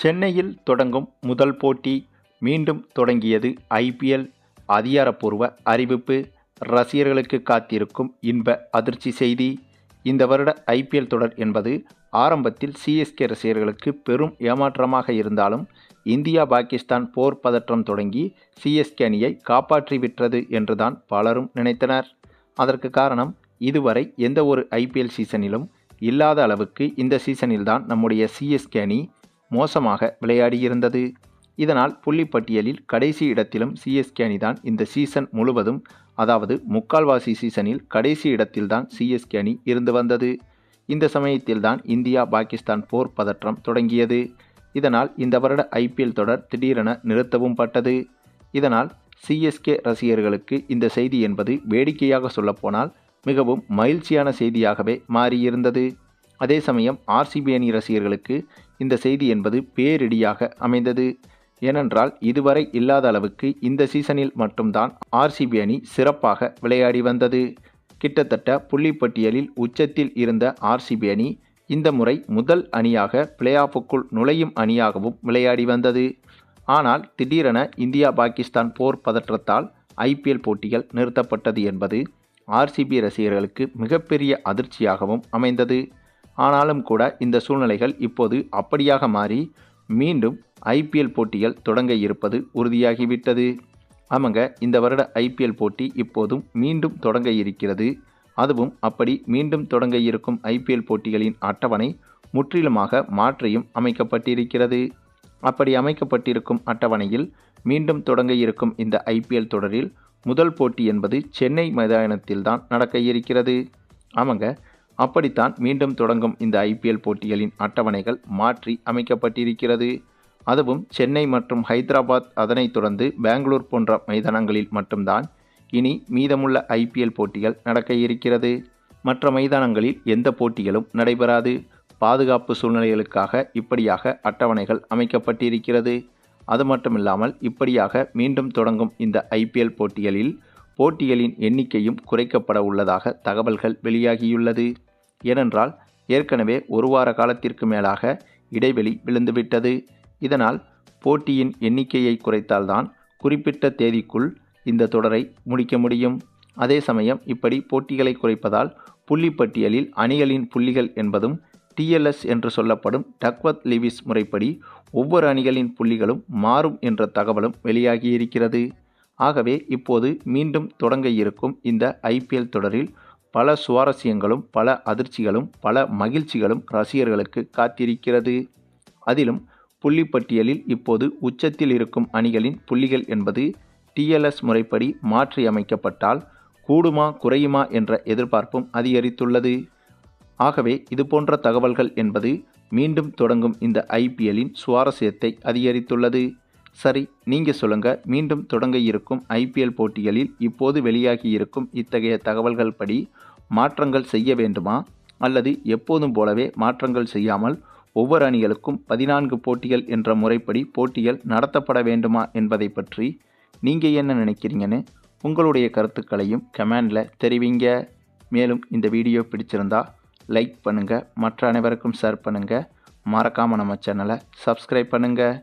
சென்னையில் தொடங்கும் முதல் போட்டி மீண்டும் தொடங்கியது ஐபிஎல் அதிகாரப்பூர்வ அறிவிப்பு. ரசிகர்களுக்கு காத்திருக்கும் இன்ப அதிர்ச்சி செய்தி. இந்த வருட ஐபிஎல் தொடர் என்பது ஆரம்பத்தில் சிஎஸ்கே ரசிகர்களுக்கு பெரும் ஏமாற்றமாக இருந்தாலும் இந்தியா பாகிஸ்தான் போர் பதற்றம் தொடங்கி சிஎஸ்கே அணியை காப்பாற்றி விட்டது என்றுதான் பலரும் நினைத்தனர். அதற்கு காரணம் இதுவரை எந்த ஒரு ஐபிஎல் சீசனிலும் இல்லாத அளவுக்கு இந்த சீசனில்தான் நம்முடைய சிஎஸ்கே அணி மோசமாக விளையாடியிருந்தது. இதனால் புள்ளிப்பட்டியலில் கடைசி இடத்திலும் சிஎஸ்கே அணிதான் இந்த சீசன் முழுவதும் அதாவது முக்கால்வாசி சீசனில் கடைசி இடத்தில்தான் சிஎஸ்கே அணி இருந்து வந்தது. இந்த சமயத்தில்தான் இந்தியா பாகிஸ்தான் போர் பதற்றம் தொடங்கியது. இதனால் இந்த வருட ஐபிஎல் தொடர் திடீரென நிறுத்தவும் பட்டது. இதனால் சிஎஸ்கே ரசிகர்களுக்கு இந்த செய்தி என்பது வேடிக்கையாக சொல்லப்போனால் மிகவும் மகிழ்ச்சியான செய்தியாகவே மாறியிருந்தது. அதே சமயம் ஆர்சிபி அணி ரசிகர்களுக்கு இந்த செய்தி என்பது பேரிடியாக அமைந்தது. ஏனென்றால் இதுவரை இல்லாத அளவுக்கு இந்த சீசனில் மட்டும்தான் ஆர்சிபி அணி சிறப்பாக விளையாடி வந்தது. கிட்டத்தட்ட புள்ளிப்பட்டியலில் உச்சத்தில் இருந்த ஆர்சிபி அணி இந்த முறை முதல் அணியாக பிளே ஆஃபுக்குள் நுழையும் அணியாகவும் விளையாடி வந்தது. ஆனால் திடீரென இந்தியா பாகிஸ்தான் போர் பதற்றத்தால் ஐபிஎல் போட்டிகள் நிறுத்தப்பட்டது என்பது ஆர்சிபி ரசிகர்களுக்கு மிகப்பெரிய அதிர்ச்சியாகவும் அமைந்தது. ஆனாலும் கூட இந்த சூழ்நிலைகள் இப்போது அப்படியாக மாறி மீண்டும் ஐபிஎல் போட்டிகள் தொடங்க இருப்பது உறுதியாகிவிட்டது. ஆமாங்க இந்த வருட ஐபிஎல் போட்டி இப்போதும் மீண்டும் தொடங்க இருக்கிறது. அதுவும் அப்படி மீண்டும் தொடங்க இருக்கும் ஐபிஎல் போட்டிகளின் அட்டவணை முற்றிலுமாக மாற்றியும் அமைக்கப்பட்டிருக்கிறது. அப்படி அமைக்கப்பட்டிருக்கும் அட்டவணையில் மீண்டும் தொடங்க இருக்கும் இந்த ஐபிஎல் தொடரில் முதல் போட்டி என்பது சென்னை மைதானத்தில்தான் நடக்க இருக்கிறது. ஆமாங்க அப்படித்தான் மீண்டும் தொடங்கும் இந்த ஐபிஎல் போட்டிகளின் அட்டவணைகள் மாற்றி அமைக்கப்பட்டிருக்கிறது. அதுவும் சென்னை மற்றும் ஹைதராபாத் அதனைத் தொடர்ந்து பெங்களூர் போன்ற மைதானங்களில் மட்டும்தான் இனி மீதமுள்ள ஐபிஎல் போட்டிகள் நடக்க இருக்கிறது. மற்ற மைதானங்களில் எந்த போட்டிகளும் நடைபெறாது. பாதுகாப்பு சூழ்நிலைகளுக்காக இப்படியாக அட்டவணைகள் அமைக்கப்பட்டிருக்கிறது. அது மட்டுமில்லாமல் இப்படியாக மீண்டும் தொடங்கும் இந்த ஐபிஎல் போட்டிகளில் போட்டிகளின் எண்ணிக்கையும் குறைக்கப்பட உள்ளதாக தகவல்கள் வெளியாகியுள்ளது. ஏனென்றால் ஏற்கனவே ஒரு வார காலத்திற்கு மேலாக இடைவெளி விழுந்துவிட்டது. இதனால் போட்டியின் எண்ணிக்கையை குறைத்தால்தான் குறிப்பிட்ட தேதிக்குள் இந்த தொடரை முடிக்க முடியும். அதே சமயம் இப்படி போட்டிகளை குறைப்பதால் புள்ளிப்பட்டியலில் அணிகளின் புள்ளிகள் என்பதும் டிஎல்எஸ் என்று சொல்லப்படும் டக்வத் லிவிஸ் முறைப்படி ஒவ்வொரு அணிகளின் புள்ளிகளும் மாறும் என்ற தகவலும் வெளியாகியிருக்கிறது. ஆகவே இப்போது மீண்டும் தொடங்க இருக்கும் இந்த ஐபிஎல் தொடரில் பல சுவாரஸ்யங்களும் பல அதிர்ச்சிகளும் பல மகிழ்ச்சிகளும் ரசிகர்களுக்கு காத்திருக்கிறது. அதிலும் புள்ளிப்பட்டியலில் இப்போது உச்சத்தில் இருக்கும் அணிகளின் புள்ளிகள் என்பது டிஎல்எஸ் முறைப்படி மாற்றியமைக்கப்பட்டால் கூடுமா குறையுமா என்ற எதிர்பார்ப்பும் அதிகரித்துள்ளது. ஆகவே இதுபோன்ற தகவல்கள் என்பது மீண்டும் தொடங்கும் இந்த ஐபிஎல்லின் சுவாரஸ்யத்தை அதிகரித்துள்ளது. சரி நீங்கள் சொல்லுங்கள் மீண்டும் தொடங்க இருக்கும் ஐபிஎல் போட்டிகளில் இப்போது வெளியாகி இருக்கும் இத்தகைய தகவல்கள் படி மாற்றங்கள் செய்ய வேண்டுமா? அல்லது எப்போதும் போலவே மாற்றங்கள் செய்யாமல் ஒவ்வொரு அணிகளுக்கும் பதினான்கு போட்டிகள் என்ற முறைப்படி போட்டிகள் நடத்தப்பட வேண்டுமா என்பதை பற்றி நீங்கள் என்ன நினைக்கிறீங்கன்னு உங்களுடைய கருத்துக்களையும் கமெண்டில் தெரிவிங்க. மேலும் இந்த வீடியோ பிடிச்சிருந்தா லைக் பண்ணுங்கள் மற்ற அனைவருக்கும் ஷேர் பண்ணுங்கள் மறக்காமல் நம்ம சேனலை சப்ஸ்கிரைப் பண்ணுங்கள்